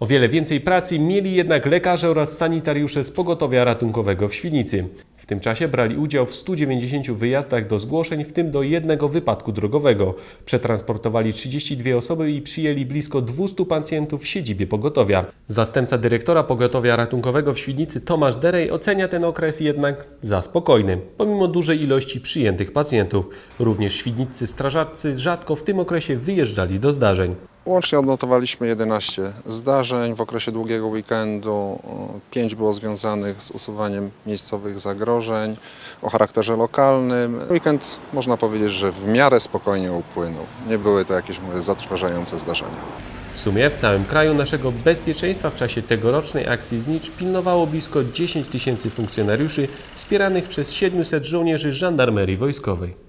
O wiele więcej pracy mieli jednak lekarze oraz sanitariusze z pogotowia ratunkowego w Świnicy. W tym czasie brali udział w 190 wyjazdach do zgłoszeń, w tym do jednego wypadku drogowego. Przetransportowali 32 osoby i przyjęli blisko 200 pacjentów w siedzibie pogotowia. Zastępca dyrektora pogotowia ratunkowego w Świdnicy Tomasz Derej ocenia ten okres jednak za spokojny, pomimo dużej ilości przyjętych pacjentów. Również świdniccy strażacy rzadko w tym okresie wyjeżdżali do zdarzeń. Łącznie odnotowaliśmy 11 zdarzeń w okresie długiego weekendu. 5 było związanych z usuwaniem miejscowych zagrożeń o charakterze lokalnym. Weekend można powiedzieć, że w miarę spokojnie upłynął. Nie były to jakieś mówię, zatrważające zdarzenia. W sumie w całym kraju naszego bezpieczeństwa w czasie tegorocznej akcji Znicz pilnowało blisko 10 tysięcy funkcjonariuszy wspieranych przez 700 żołnierzy żandarmerii wojskowej.